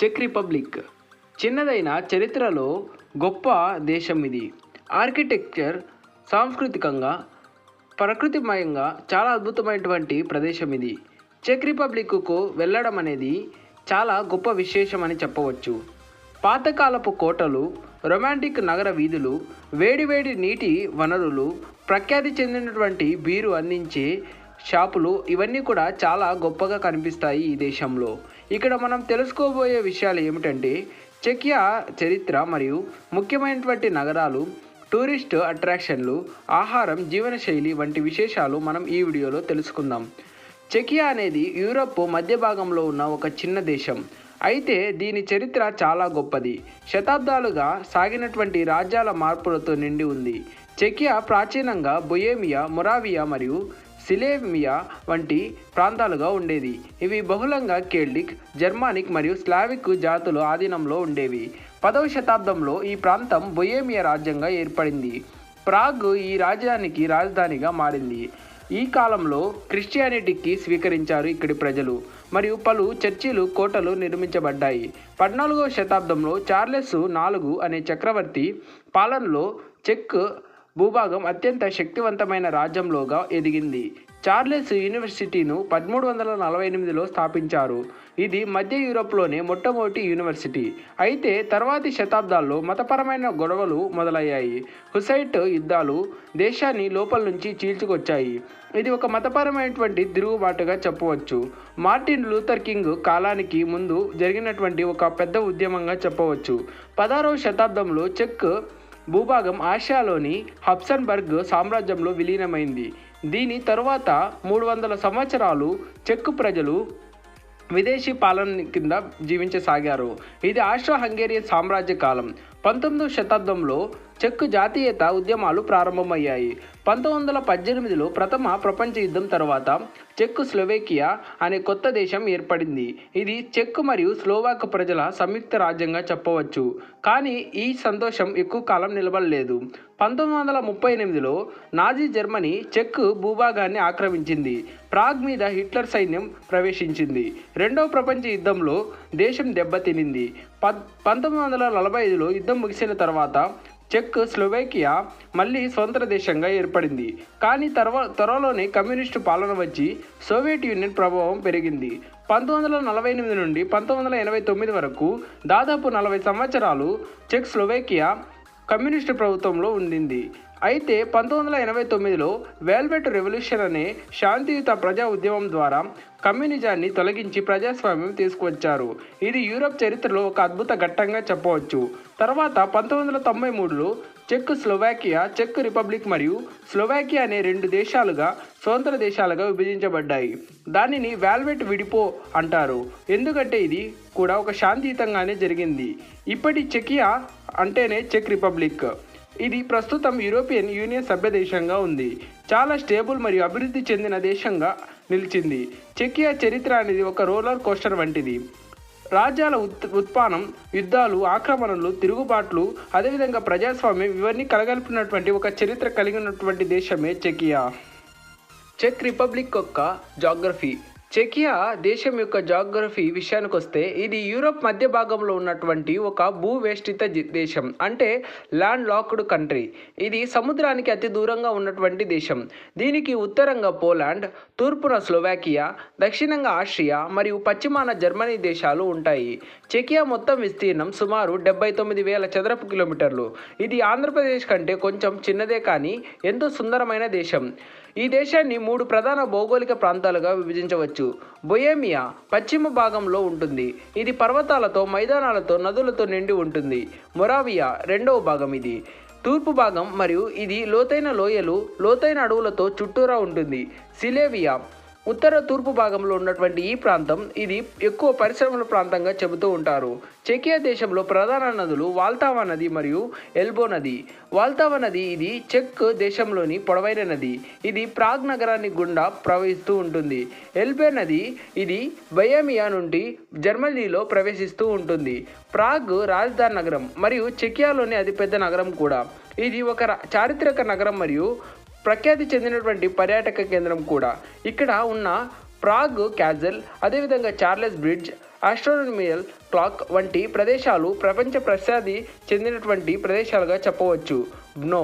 Check republic. చిన్నదైన చరిత్రలో గొప్ప దేశం ఇది. ఆర్కిటెక్చర్ సాంస్కృతికంగా ప్రకృతిమయంగా చాలా అద్భుతమైనటువంటి ప్రదేశం ఇది. చెక్ రిపబ్లిక్కు వెళ్ళడం అనేది చాలా గొప్ప విశేషం అని చెప్పవచ్చు. పాతకాలపు కోటలు రొమాంటిక్ నగర వీధులు వేడివేడి నీటి వనరులు ప్రఖ్యాతి చెందినటువంటి బీరు అందించే షాపులు ఇవన్నీ కూడా చాలా గొప్పగా కనిపిస్తాయి ఈ దేశంలో. ఇక్కడ మనం తెలుసుకోబోయే విషయాలు ఏమిటంటే చెక్యా చరిత్ర మరియు ముఖ్యమైనటువంటి నగరాలు టూరిస్ట్ అట్రాక్షన్లు ఆహారం జీవనశైలి వంటి విశేషాలు మనం ఈ వీడియోలో తెలుసుకుందాం. చెకియా అనేది యూరప్ మధ్య భాగంలో ఉన్న ఒక చిన్న దేశం. అయితే దీని చరిత్ర చాలా గొప్పది. శతాబ్దాలుగా సాగినటువంటి రాజ్యాల మార్పులతో నిండి ఉంది. చెకియా ప్రాచీనంగా బొయేమియా మొరావియా మరియు సిలేమియా వంటి ప్రాంతాలుగా ఉండేది ఇవి బహుళంగా కేల్డిక్ జర్మానిక్ మరియు స్లావిక్ జాతుల ఆధీనంలో ఉండేవి. పదవ శతాబ్దంలో ఈ ప్రాంతం బొయేమియా రాజ్యంగా ఏర్పడింది. ప్రాగ్ ఈ రాజ్యానికి రాజధానిగా మారింది. ఈ కాలంలో క్రిస్టియానిటీకి స్వీకరించారు ఇక్కడి ప్రజలు. మరియు పలు చర్చిలు కోటలు నిర్మించబడ్డాయి. పద్నాలుగవ శతాబ్దంలో చార్లెస్ నాలుగు అనే చక్రవర్తి పాలనలో చెక్ భూభాగం అత్యంత శక్తివంతమైన రాజ్యంలోగా ఎదిగింది. చార్లెస్ యూనివర్సిటీను పదమూడు వందల నలభై ఎనిమిదిలో స్థాపించారు. ఇది మధ్య యూరోప్లోనే మొట్టమొదటి యూనివర్సిటీ. అయితే తర్వాతి శతాబ్దాల్లో మతపరమైన గొడవలు మొదలయ్యాయి. హుసైట్ యుద్ధాలు దేశాన్ని లోపల నుంచి చీల్చుకొచ్చాయి. ఇది ఒక మతపరమైనటువంటి తిరుగుబాటుగా చెప్పవచ్చు. మార్టిన్ లూథర్ కింగ్ కాలానికి ముందు జరిగినటువంటి ఒక పెద్ద ఉద్యమంగా చెప్పవచ్చు. పదహారవ శతాబ్దంలో చెక్ భూభాగం ఆసియాలోని హబ్సన్బర్గ్ సామ్రాజ్యంలో విలీనమైంది. దీని తరువాత మూడు వందల సంవత్సరాలు చెక్ ప్రజలు విదేశీ పాలన కింద జీవించసాగారు. ఇది ఆస్ట్రో హంగేరియన్ సామ్రాజ్య కాలం. పంతొమ్మిదవ శతాబ్దంలో చెక్ జాతీయత ఉద్యమాలు ప్రారంభమయ్యాయి. పంతొమ్మిది వందల పద్దెనిమిదిలో ప్రథమ ప్రపంచ యుద్ధం తర్వాత చెక్ స్లోవేకియా అనే కొత్త దేశం ఏర్పడింది. ఇది చెక్ మరియు స్లోవాక్ ప్రజల సంయుక్త రాజ్యంగా చెప్పవచ్చు. కానీ ఈ సంతోషం ఎక్కువ కాలం నిలబడలేదు. పంతొమ్మిది వందల ముప్పై ఎనిమిదిలో నాజీ జర్మనీ చెక్ భూభాగాన్ని ఆక్రమించింది. ప్రాగ్ మీద హిట్లర్ సైన్యం ప్రవేశించింది. రెండవ ప్రపంచ యుద్ధంలో దేశం దెబ్బతినింది. పద్ పంతొమ్మిది వందల నలభై ఐదులో యుద్ధం ముగిసిన తర్వాత చెక్ స్లోవేకియా మళ్ళీ స్వతంత్ర దేశంగా ఏర్పడింది. కానీ తర్వా త్వరలోనే కమ్యూనిస్టు పాలన వచ్చి సోవియట్ యూనియన్ ప్రభావం పెరిగింది. పంతొమ్మిది వందల నలభై ఎనిమిది నుండి పంతొమ్మిది వందల ఎనభై తొమ్మిది వరకు దాదాపు నలభై సంవత్సరాలు చెక్ స్లోవేకియా కమ్యూనిస్టు ప్రభుత్వంలో ఉండింది. అయితే పంతొమ్మిది వందల ఎనభై తొమ్మిదిలో వెల్వెట్ రెవల్యూషన్ అనే శాంతియుత ప్రజా ఉద్యమం ద్వారా కమ్యూనిజాన్ని తొలగించి ప్రజాస్వామ్యం తీసుకువచ్చారు. ఇది యూరప్ చరిత్రలో ఒక అద్భుత ఘట్టంగా చెప్పవచ్చు. తర్వాత పంతొమ్మిది వందల తొంభై మూడులో చెక్ స్లోవాకియా చెక్ రిపబ్లిక్ మరియు స్లోవాకియా అనే రెండు దేశాలుగా స్వతంత్ర దేశాలుగా విభజించబడ్డాయి. దానిని వాల్వెట్ విడిపో అంటారు. ఎందుకంటే ఇది కూడా ఒక శాంతియుతంగానే జరిగింది. ఇప్పటి చెకియా అంటేనే చెక్ రిపబ్లిక్ ఇది ప్రస్తుతం యూరోపియన్ యూనియన్ సభ్య దేశంగా ఉంది. చాలా స్టేబుల్ మరియు అభివృద్ధి చెందిన దేశంగా నిలిచింది. చెకియా చరిత్ర అనేది ఒక రోలర్ కోస్టర్ వంటిది. రాజ్యాల ఉత్ ఉత్పానం యుద్ధాలు ఆక్రమణలు తిరుగుబాట్లు అదేవిధంగా ప్రజాస్వామ్యం ఇవన్నీ కలగలిపినటువంటి ఒక చరిత్ర కలిగినటువంటి దేశమే చెకియా చెక్ రిపబ్లిక్ యొక్క జాగ్రఫీ చెకియా దేశం యొక్క జాగ్రఫీ విషయానికి వస్తే ఇది యూరోప్ మధ్య భాగంలో ఉన్నటువంటి ఒక భూవేష్టిత దేశం. అంటే ల్యాండ్ లాక్డ్ కంట్రీ. ఇది సముద్రానికి అతి దూరంగా ఉన్నటువంటి దేశం. దీనికి ఉత్తరంగా పోలాండ్ తూర్పున స్లోవాకియా దక్షిణంగా ఆస్ట్రియా మరియు పశ్చిమాన జర్మనీ దేశాలు ఉంటాయి. చెకియా మొత్తం విస్తీర్ణం సుమారు డెబ్బై తొమ్మిది వేల చదరపు కిలోమీటర్లు. ఇది ఆంధ్రప్రదేశ్ కంటే కొంచెం చిన్నదే కానీ ఎంతో సుందరమైన దేశం. ఈ దేశాన్ని మూడు ప్రధాన భౌగోళిక ప్రాంతాలుగా విభజించవచ్చు. బొయేమియా పశ్చిమ భాగంలో ఉంటుంది. ఇది పర్వతాలతో మైదానాలతో నదులతో నిండి ఉంటుంది. మొరావియా రెండవ భాగం ఇది. తూర్పు భాగం మరియు ఇది లోతైన లోయలు లోతైన అడవులతో చుట్టూరా ఉంటుంది. సిలేవియా ఉత్తర తూర్పు భాగంలో ఉన్నటువంటి ఈ ప్రాంతం ఇది ఎక్కువ పరిశ్రమల ప్రాంతంగా చెబుతూ ఉంటారు. చెకియా దేశంలో ప్రధాన నదులు వాల్తావా నది మరియు ఎల్బో నది. వాల్తావా నది ఇది చెక్ దేశంలోని పొడవైన నది. ఇది ప్రాగ్ నగరాన్ని గుండా ప్రవహిస్తూ ఉంటుంది. ఎల్బే నది ఇది బయామియా నుండి జర్మనీలో ప్రవేశిస్తూ ఉంటుంది. ప్రాగ్ రాజధాని నగరం మరియు చెకియాలోని అతిపెద్ద నగరం కూడా. ఇది ఒక చారిత్రక నగరం మరియు ప్రఖ్యాతి చెందినటువంటి పర్యాటక కేంద్రం కూడా. ఇక్కడ ఉన్న ప్రాగ్ క్యాజల్ అదేవిధంగా చార్లెస్ బ్రిడ్జ్ ఆస్ట్రోనమియల్ క్లాక్ వంటి ప్రదేశాలు ప్రపంచ ప్రసాది చెందినటువంటి ప్రదేశాలుగా చెప్పవచ్చు. బ్నో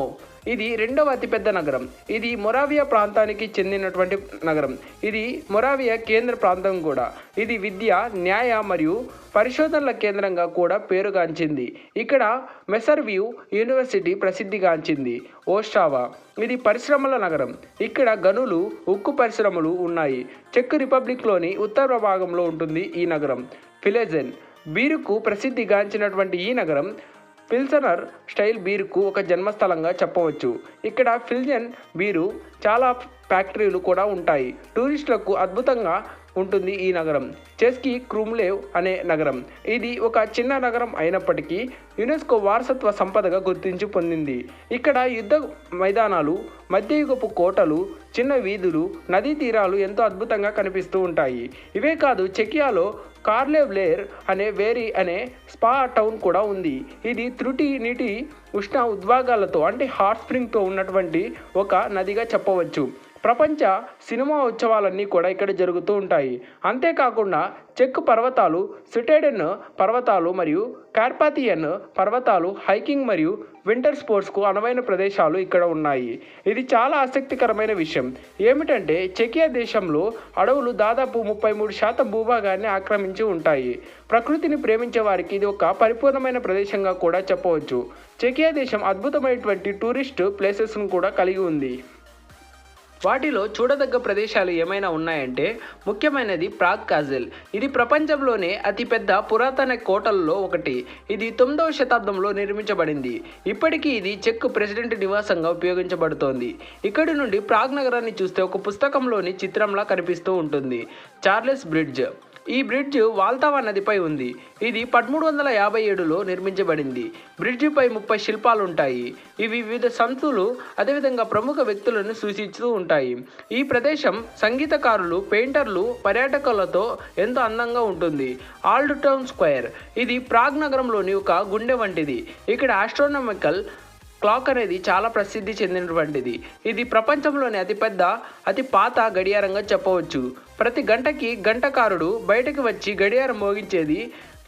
ఇది రెండవ అతిపెద్ద నగరం. ఇది మొరావియా ప్రాంతానికి చెందినటువంటి నగరం. ఇది మొరావియా కేంద్ర ప్రాంతం కూడా. ఇది విద్య న్యాయ మరియు పరిశోధనల కేంద్రంగా కూడా పేరుగాంచింది. ఇక్కడ మెసర్వ్యూ యూనివర్సిటీ ప్రసిద్ధిగాంచింది. ఓస్టావా ఇది పరిశ్రమల నగరం. ఇక్కడ గనులు ఉక్కు పరిశ్రమలు ఉన్నాయి. చెక్ రిపబ్లిక్లోని ఉత్తర భాగంలో ఉంటుంది ఈ నగరం. ఫిలెజెన్. బీరుకు ప్రసిద్ధిగాంచినటువంటి ఈ నగరం పిల్సనర్ స్టైల్ బీరుకు ఒక జన్మస్థలంగా చెప్పవచ్చు. ఇక్కడ ఫిల్జన్ బీరు చాలా ఫ్యాక్టరీలు కూడా ఉంటాయి. టూరిస్టులకు అద్భుతంగా ఉంటుంది ఈ నగరం. చెస్కి క్రూమ్లేవ్ అనే నగరం. ఇది ఒక చిన్న నగరం అయినప్పటికీ యునెస్కో వారసత్వ సంపదగా గుర్తించి పొందింది. ఇక్కడ యుద్ధ మైదానాలు మధ్యయుగపు కోటలు చిన్న వీధులు నదీ తీరాలు ఎంతో అద్భుతంగా కనిపిస్తూ ఉంటాయి. ఇవే కాదు చెకియాలో కార్లెవ్లేర్ అనే వేరీ అనే స్పా టౌన్ కూడా ఉంది. ఇది త్రుటి నీటి ఉష్ణ ఉద్వాగాలతో అంటే హాట్ స్ప్రింగ్తో ఉన్నటువంటి ఒక నదిగా చెప్పవచ్చు. ప్రపంచ సినిమా ఉత్సవాలన్నీ కూడా ఇక్కడ జరుగుతూ ఉంటాయి. అంతేకాకుండా చెక్ పర్వతాలు సిటేడెన్ పర్వతాలు మరియు కార్పాతియన్ పర్వతాలు హైకింగ్ మరియు వింటర్ స్పోర్ట్స్కు అనువైన ప్రదేశాలు ఇక్కడ ఉన్నాయి. ఇది చాలా ఆసక్తికరమైన విషయం. ఏమిటంటే చెకియా దేశంలో అడవులు దాదాపు ముప్పై మూడు శాతం భూభాగాన్ని ఆక్రమించి ఉంటాయి. ప్రకృతిని ప్రేమించే వారికి ఇది ఒక పరిపూర్ణమైన ప్రదేశంగా కూడా చెప్పవచ్చు. చెకియా దేశం అద్భుతమైనటువంటి టూరిస్ట్ ప్లేసెస్ను కూడా కలిగి ఉంది. వాటిలో చూడదగ్గ ప్రదేశాలు ఏమైనా ఉన్నాయంటే ముఖ్యమైనది ప్రాగ్ కాజిల్. ఇది ప్రపంచంలోనే అతిపెద్ద పురాతన కోటల్లో ఒకటి. ఇది తొమ్మిదవ శతాబ్దంలో నిర్మించబడింది. ఇప్పటికీ ఇది చెక్ ప్రెసిడెంట్ నివాసంగా ఉపయోగించబడుతోంది. ఇక్కడి నుండి ప్రాగ్ నగరాన్ని చూస్తే ఒక పుస్తకంలోని చిత్రంలా కనిపిస్తూ ఉంటుంది. Charles bridge. ఈ బ్రిడ్జ్ వాల్తావా నదిపై ఉంది. ఇది పదమూడు వందల యాభై ఏడులో నిర్మించబడింది. బ్రిడ్జిపై ముప్పై శిల్పాలు ఉంటాయి ఇవి వివిధ సంతులు అదేవిధంగా ప్రముఖ వ్యక్తులను సూచిస్తూ ఉంటాయి. ఈ ప్రదేశం సంగీతకారులు పెయింటర్లు పర్యాటకులతో ఎంతో అందంగా ఉంటుంది. Old town square. ఇది ప్రాగ్ నగరంలోని ఒక గుండె వంటిది. ఇక్కడ ఆస్ట్రోనామికల్ క్లాక్ అనేది చాలా ప్రసిద్ధి చెందినటువంటిది. ఇది ప్రపంచంలోని అతిపెద్ద అతి పాత గడియారంగా చెప్పవచ్చు. ప్రతి గంటకి గంటకారుడు బయటకు వచ్చి గడియారం మోగించేది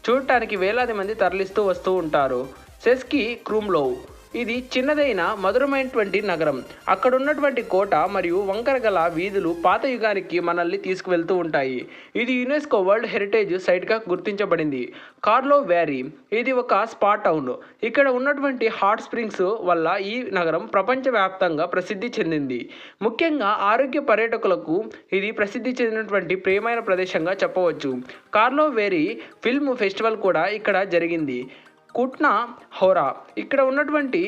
చూడటానికి వేలాది మంది తరలిస్తూ వస్తూ ఉంటారు. సెస్కి క్రూమ్లోవ్. ఇది చిన్నదైన మధురమైనటువంటి నగరం. అక్కడ ఉన్నటువంటి కోట మరియు వంకర గల వీధులు పాత యుగానికి మనల్ని తీసుకువెళ్తూ ఉంటాయి. ఇది యునెస్కో వరల్డ్ హెరిటేజ్ సైట్గా గుర్తించబడింది. కార్లో వ్యారీ ఇది ఒక స్పా టౌన్. ఇక్కడ ఉన్నటువంటి హాట్ స్ప్రింగ్స్ వల్ల ఈ నగరం ప్రపంచవ్యాప్తంగా ప్రసిద్ధి చెందింది. ముఖ్యంగా ఆరోగ్య పర్యాటకులకు ఇది ప్రసిద్ధి చెందినటువంటి ప్రియమైన ప్రదేశంగా చెప్పవచ్చు. కార్లో వేరీ ఫిల్మ్ ఫెస్టివల్ కూడా ఇక్కడ జరిగింది. కుట్నా హోరా. ఇక్కడ ఉన్నటువంటి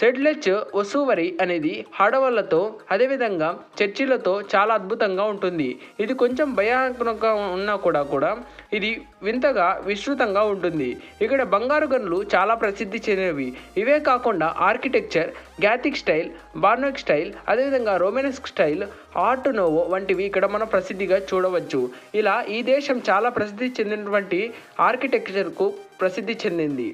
సెడ్లెచ్ వసూవరి అనేది హడవళ్ళతో అదేవిధంగా చర్చిలతో చాలా అద్భుతంగా ఉంటుంది. ఇది కొంచెం భయానకంగా ఉన్నా కూడా కూడా ఇది వింతగా విస్తృతంగా ఉంటుంది. ఇక్కడ బంగారు గనులు చాలా ప్రసిద్ధి చెందినవి. ఇవే కాకుండా architecture gothic style baroque style అదేవిధంగా రోమెనస్క్ స్టైల్ ఆర్ట్ నోవో వంటివి ఇక్కడ మనం ప్రసిద్ధిగా చూడవచ్చు. ఇలా ఈ దేశం చాలా ప్రసిద్ధి చెందినటువంటి ఆర్కిటెక్చర్కు ప్రసిద్ధి చెందింది.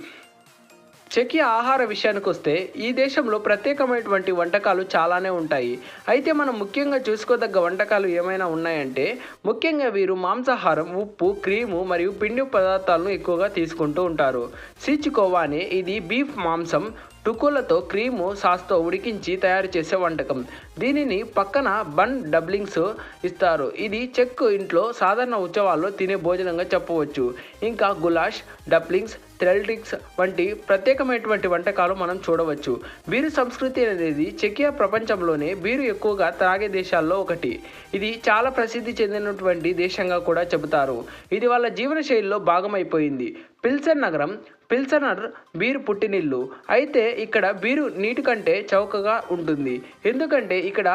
చెకియా ఆహార విషయానికి వస్తే ఈ దేశంలో ప్రత్యేకమైనటువంటి వంటకాలు చాలానే ఉంటాయి. అయితే మనం ముఖ్యంగా చూసుకోదగ్గ వంటకాలు ఏమైనా ఉన్నాయంటే ముఖ్యంగా వీరు మాంసాహారం ఉప్పు క్రీము మరియు పిండి పదార్థాలను ఎక్కువగా తీసుకుంటూ ఉంటారు. సీచుకోవానే ఇది బీఫ్ మాంసం టుకులతో క్రీము సాస్తో ఉడికించి తయారు చేసే వంటకం. దీనిని పక్కన బన్ డబ్లింగ్స్ ఇస్తారు. ఇది చెక్ ఇంట్లో సాధారణ ఉత్సవాల్లో తినే భోజనంగా చెప్పవచ్చు. ఇంకా గులాష్ డబ్లింగ్స్ థ్రెల్టిక్స్ వంటి ప్రత్యేకమైనటువంటి వంటకాలు మనం చూడవచ్చు. బీరు సంస్కృతి అనేది చెకియా ప్రపంచంలోనే బీరు ఎక్కువగా త్రాగే దేశాల్లో ఒకటి. ఇది చాలా ప్రసిద్ధి చెందినటువంటి దేశంగా కూడా చెబుతారు. ఇది వాళ్ళ జీవన శైలిలో భాగమైపోయింది. పిల్సన్ నగరం పిల్సనర్ బీరు పుట్టినిల్లు. అయితే ఇక్కడ బీరు నీటి కంటే చౌకగా ఉంటుంది. ఎందుకంటే ఇక్కడ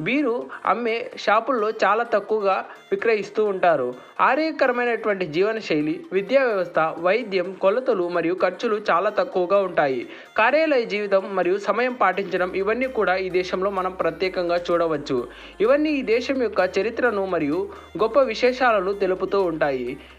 బీరు అమ్మే షాపుల్లో చాలా తక్కువగా విక్రయిస్తూ ఉంటారు. ఆరోగ్యకరమైనటువంటి జీవనశైలి విద్యా వ్యవస్థ వైద్యం కొలతలు మరియు ఖర్చులు చాలా తక్కువగా ఉంటాయి. కార్యాలయ జీవితం మరియు సమయం పాటించడం ఇవన్నీ కూడా ఈ దేశంలో మనం ప్రత్యేకంగా చూడవచ్చు. ఇవన్నీ ఈ దేశం యొక్క చరిత్రను మరియు గొప్ప విశేషాలను తెలుపుతూ ఉంటాయి.